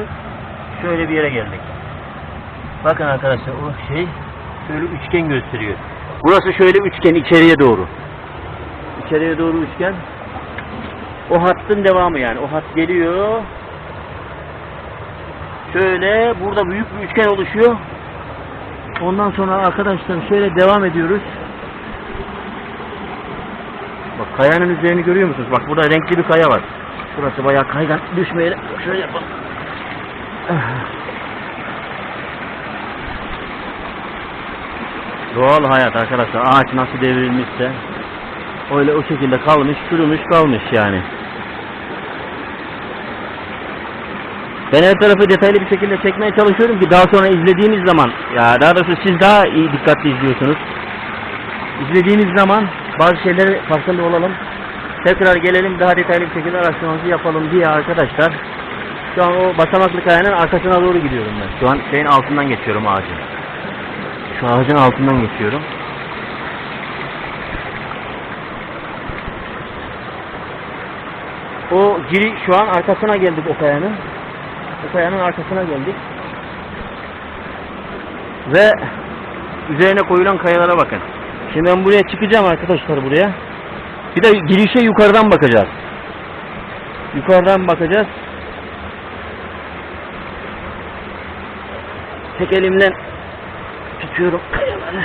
gidiyoruz. Şöyle bir yere geldik. Bakın arkadaşlar o şey şöyle üçgen gösteriyor. Burası şöyle üçgen içeriye doğru. İçeriye doğru üçgen. O hattın devamı yani. O hat geliyor. Şöyle burada büyük bir üçgen oluşuyor. Ondan sonra arkadaşlar şöyle devam ediyoruz. Bak kayanın üzerini görüyor musunuz? Bak burada renkli bir kaya var. Şurası bayağı kaygan. Düşmeyelim. Şöyle yapalım. Doğal hayat arkadaşlar. Ağaç nasıl devrilmişse öyle o şekilde kalmış, çürümüş kalmış yani. Ben her tarafı detaylı bir şekilde çekmeye çalışıyorum ki daha sonra izlediğiniz zaman ya daha doğrusu siz daha iyi dikkatli izliyorsunuz. İzlediğiniz zaman bazı şeyleri farkında olalım. Tekrar gelelim daha detaylı bir şekilde araştırmamızı yapalım diye arkadaşlar. Şu an o basamaklı kayanın arkasına doğru gidiyorum ben. Şu an şeyin altından geçiyorum ağacın. Şu ağacın altından geçiyorum. O giri şu an arkasına geldik o kayanın. O kayanın arkasına geldik. Ve üzerine koyulan kayalara bakın. Şimdi ben buraya çıkacağım arkadaşlar buraya. Bir de girişe yukarıdan bakacağız. Yukarıdan bakacağız. Tek elimle tutuyorum kayaları.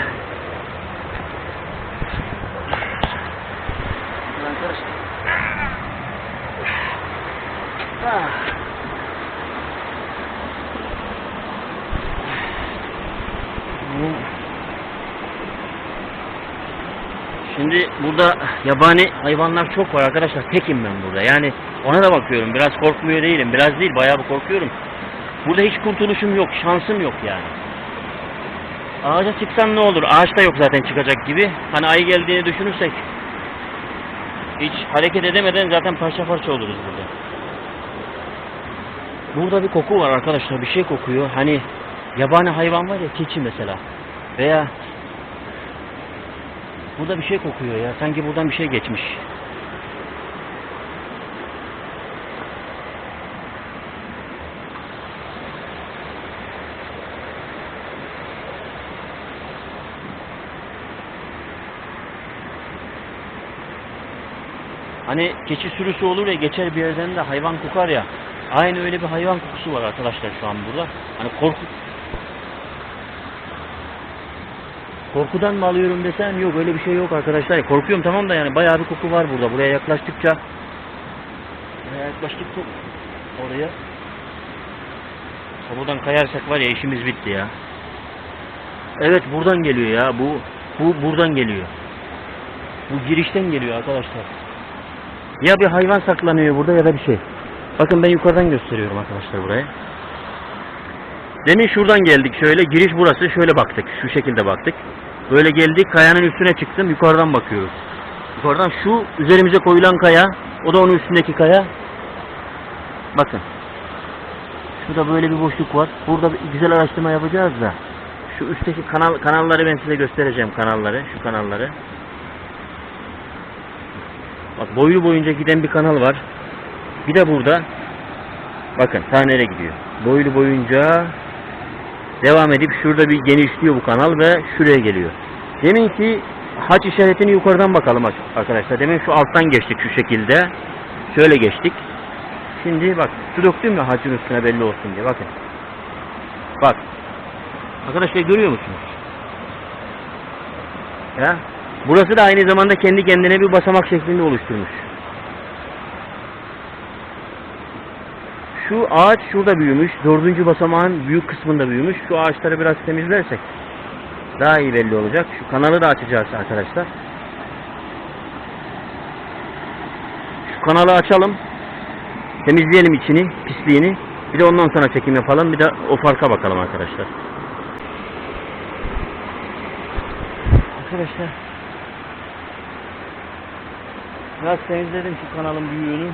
Şimdi burada yabani hayvanlar çok var arkadaşlar. Tekim ben burada. Yani ona da bakıyorum. Biraz korkmuyor değilim. Biraz değil. Bayağı bir korkuyorum. Burada hiç kurtuluşum yok. Şansım yok yani. Ağaca çıksan ne olur? Ağaç da yok zaten çıkacak gibi. Hani ayı geldiğini düşünürsek hiç hareket edemeden zaten parça parça oluruz burada. Burada bir koku var arkadaşlar. Bir şey kokuyor. Hani yabani hayvan var ya keçi mesela. Veya burada bir şey kokuyor ya. Sanki buradan bir şey geçmiş. Hani keçi sürüsü olur ya geçer bir yerden de hayvan kokar ya. Aynı öyle bir hayvan kokusu var arkadaşlar şu an burada. Hani korku Korkudan mı alıyorum desem yok öyle bir şey yok arkadaşlar. Korkuyorum tamam da yani bayağı bir koku var burada. Buraya yaklaştıkça buraya yaklaştıkça oraya buradan kayarsak var ya işimiz bitti ya. Evet buradan geliyor ya. Bu bu buradan geliyor. Bu girişten geliyor arkadaşlar. Ya bir hayvan saklanıyor burada ya da bir şey. Bakın ben yukarıdan gösteriyorum arkadaşlar buraya. Demin şuradan geldik şöyle giriş burası şöyle baktık şu şekilde baktık. Böyle geldik kayanın üstüne çıktım yukarıdan bakıyoruz. Yukarıdan şu üzerimize koyulan kaya o da onun üstündeki kaya. Bakın. Şurada böyle bir boşluk var. Burada bir güzel araştırma yapacağız da. Şu üstteki kanal kanalları ben size göstereceğim kanalları şu kanalları. Bak boyu boyunca giden bir kanal var. Bir de burada bakın ta nereye gidiyor. Boylu boyunca devam edip şurada bir genişliyor bu kanal ve şuraya geliyor. Demin ki haç işaretini yukarıdan bakalım arkadaşlar. Demin şu alttan geçtik şu şekilde. Şöyle geçtik. Şimdi bak su döktüm ya hacın üstüne belli olsun diye bakın. Bak. Arkadaşlar görüyor musunuz? Ya. Burası da aynı zamanda kendi kendine bir basamak şeklinde oluşturmuş. Şu ağaç şurada büyümüş. Dördüncü basamağın büyük kısmında büyümüş. Şu ağaçları biraz temizlersek daha iyi belli olacak. Şu kanalı da açacağız arkadaşlar. Şu kanalı açalım. Temizleyelim içini, pisliğini. Bir de ondan sonra çekim yapalım. Bir de o farka bakalım arkadaşlar. Arkadaşlar Biraz temizledim şu kanalın büyüğünü.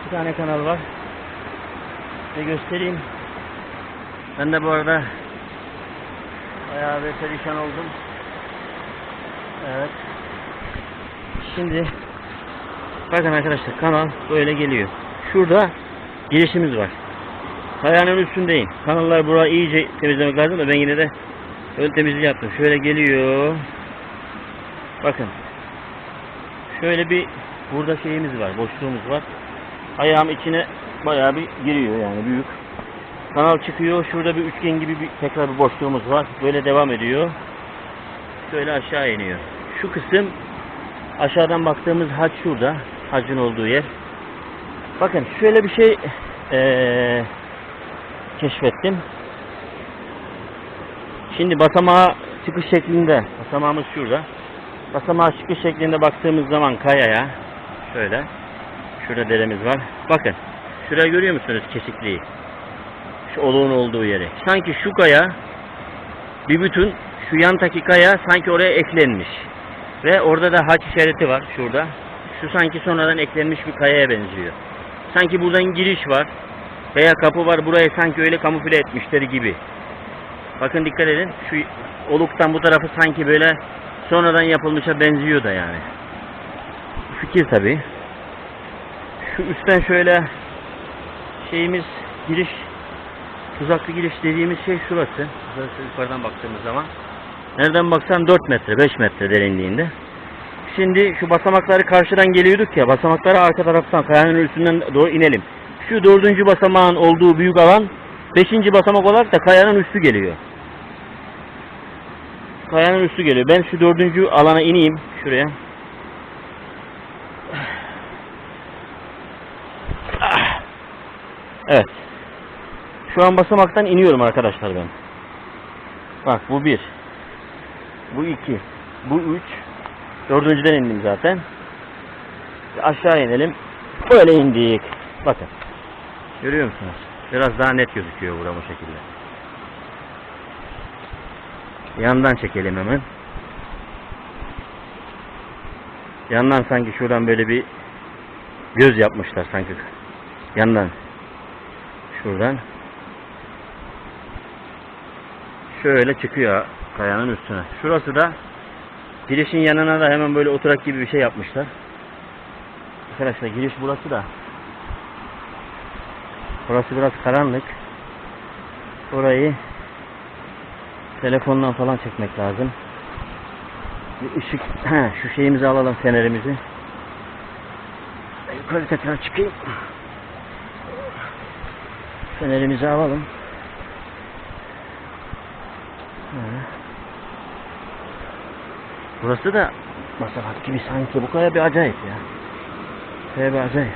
İki tane kanal var. Size göstereyim. Ben de bu arada bayağı bir perişan oldum. Evet. Şimdi bakın arkadaşlar kanal böyle geliyor. Şurada girişimiz var. Kayanın üstündeyim. Kanallar burayı iyice temizlemek lazım da ben yine de ön temizliği yaptım. Şöyle geliyor. Bakın. Şöyle bir burada şeyimiz var. Boşluğumuz var. Ayağım içine bayağı bir giriyor yani büyük. Kanal çıkıyor. Şurada bir üçgen gibi bir tekrar bir boşluğumuz var. Böyle devam ediyor. Şöyle aşağı iniyor. Şu kısım aşağıdan baktığımız haç şurada. Hacın olduğu yer. Bakın şöyle bir şey eee, keşfettim. Şimdi basamağa çıkış şeklinde, basamağımız şurada. Basamağa çıkış şeklinde baktığımız zaman kayaya, şöyle, şurada deremiz var. Bakın, şuraya görüyor musunuz kesikliği? Şu oluğun olduğu yeri. Sanki şu kaya, bir bütün, şu yandaki kaya sanki oraya eklenmiş. Ve orada da haç işareti var şurada. Şu sanki sonradan eklenmiş bir kayaya benziyor. Sanki buradan giriş var veya kapı var burayı sanki öyle kamufle etmişler gibi. Bakın dikkat edin şu oluktan bu tarafı sanki böyle sonradan yapılmışa benziyor da yani. Fikir tabi. Şu üstten şöyle şeyimiz giriş tuzaklı giriş dediğimiz şey şurası. Şurası yukarıdan baktığımız zaman. Nereden baksan 4 metre 5 metre derinliğinde. Şimdi şu basamakları karşıdan geliyorduk ya basamakları arka taraftan kayanın üstünden doğru inelim. Şu dördüncü basamağın olduğu büyük alan beşinci basamak olarak da kayanın üstü geliyor. Kayanın üstü geliyor. Ben şu dördüncü alana ineyim şuraya. Evet. Şu an basamaktan iniyorum arkadaşlar ben. Bak bu bir. Bu iki. Bu üç. Dördüncüden indim zaten. Aşağı inelim. Böyle indik. Bakın. Görüyor musunuz? Biraz daha net gözüküyor buram bu şekilde. Yandan çekelim hemen. Yandan sanki şuradan böyle bir göz yapmışlar sanki. Yandan. Şuradan. Şöyle çıkıyor kayanın üstüne. Şurası da girişin yanına da hemen böyle oturak gibi bir şey yapmışlar. Arkadaşlar giriş burası da. Burası biraz karanlık. Orayı telefondan falan çekmek lazım. Bir ışık, he, şu şeyimizi alalım fenerimizi. Yukarı tekrar çıkayım. Fenerimizi alalım. Burası da basamak gibi sanki bu kadar bir acayip ya. Kaya bir acayip.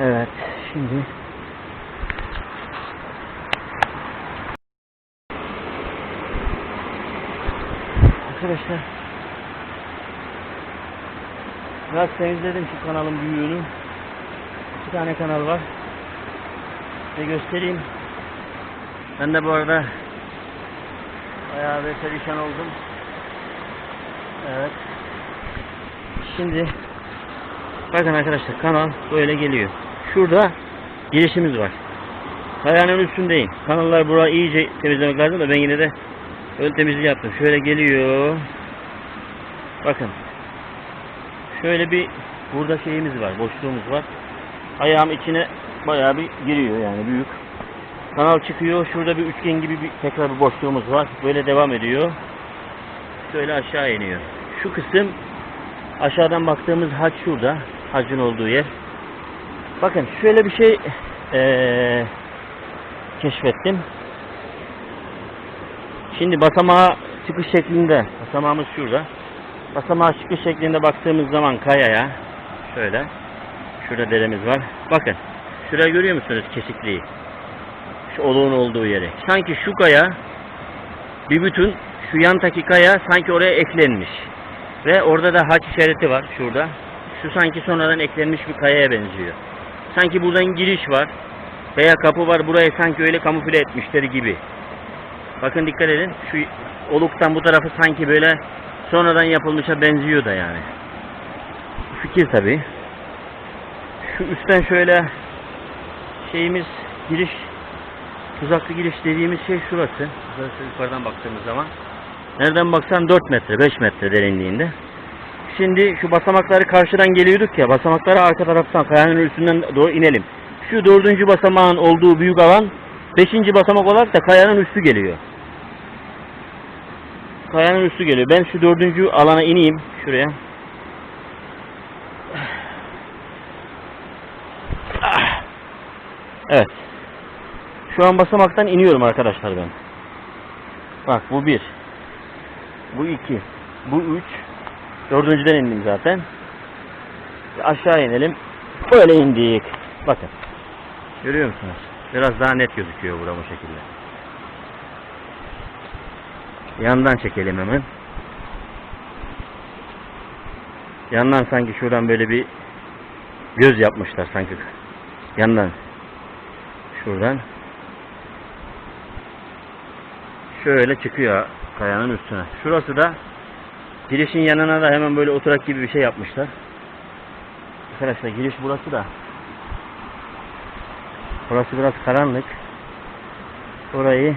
Evet, şimdi Arkadaşlar Biraz temizledim şu kanalın büyüğünü. İki tane kanal var. Size göstereyim. Ben de bu arada bayağı bir perişan oldum. Evet. Şimdi bakın arkadaşlar kanal böyle geliyor. Şurada girişimiz var. Kayanın üstündeyim. Kanallar burayı iyice temizlemek lazım da ben yine de ön temizliği yaptım. Şöyle geliyor. Bakın. Şöyle bir burada şeyimiz var. Boşluğumuz var. Ayağım içine bayağı bir giriyor yani büyük. Kanal çıkıyor. Şurada bir üçgen gibi bir tekrar bir boşluğumuz var. Böyle devam ediyor. Şöyle aşağı iniyor. Şu kısım aşağıdan baktığımız haç şurada. Hacın olduğu yer. Bakın şöyle bir şey eee, keşfettim. Şimdi basamağa çıkış şeklinde, basamağımız şurada. Basamağa çıkış şeklinde baktığımız zaman kayaya, şöyle, şurada deremiz var. Bakın, şuraya görüyor musunuz kesikliği? Şu oluğun olduğu yeri. Sanki şu kaya, bir bütün, şu yandaki kaya sanki oraya eklenmiş. Ve orada da haç işareti var şurada. Şu sanki sonradan eklenmiş bir kayaya benziyor. Sanki buradan giriş var veya kapı var burayı sanki öyle kamufle etmişler gibi. Bakın dikkat edin. Şu oluktan bu tarafı sanki böyle sonradan yapılmışa benziyor da yani. Fikir tabi. Şu üstten şöyle şeyimiz giriş tuzaklı giriş dediğimiz şey şurası. Şurası yukarıdan baktığımız zaman. Nereden baksan 4 metre 5 metre derinliğinde. şimdi şu basamakları karşıdan geliyorduk ya. Basamakları arka taraftan kayanın üstünden doğru inelim. Şu dördüncü basamağın olduğu büyük alan beşinci basamak olarak da kayanın üstü geliyor. Kayanın üstü geliyor. Ben şu dördüncü alana ineyim şuraya. Evet. Şu an basamaktan iniyorum arkadaşlar ben. Bak bu bir. Bu iki. Bu üç. Dördüncüden indim zaten. Aşağı inelim. Böyle indik. Bakın. Görüyor musunuz? Biraz daha net gözüküyor burada bu şekilde. Yandan çekelim hemen. Yandan sanki şuradan böyle bir göz yapmışlar sanki. Yandan. Şuradan. Şöyle çıkıyor kayanın üstüne. Şurası da girişin yanına da hemen böyle oturak gibi bir şey yapmışlar. Arkadaşlar giriş burası da. Burası biraz karanlık. Orayı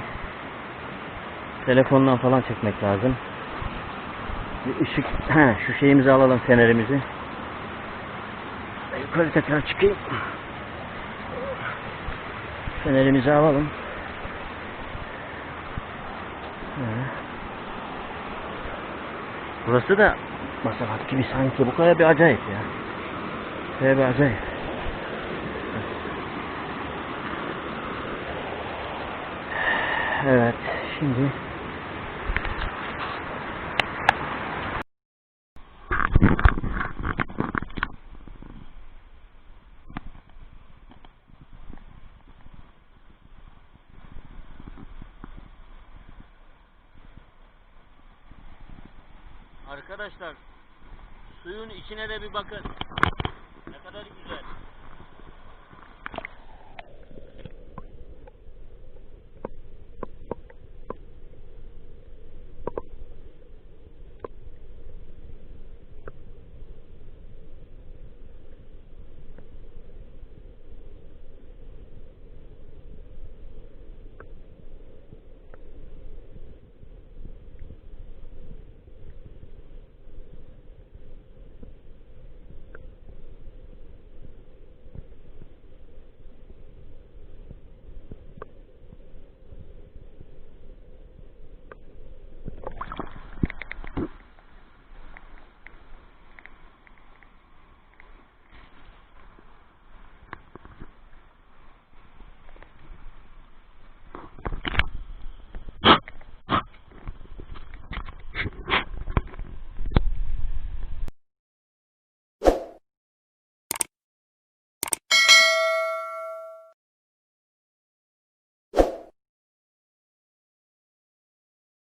telefondan falan çekmek lazım. Bir ışık, he, şu şeyimizi alalım fenerimizi. Yukarı tekrar çıkayım. Fenerimizi alalım. He. Burası da masalat gibi sanki bu kaya bir acayip ya. Kaya bir acayip. Evet şimdi Arkadaşlar suyun içine de bir bakın.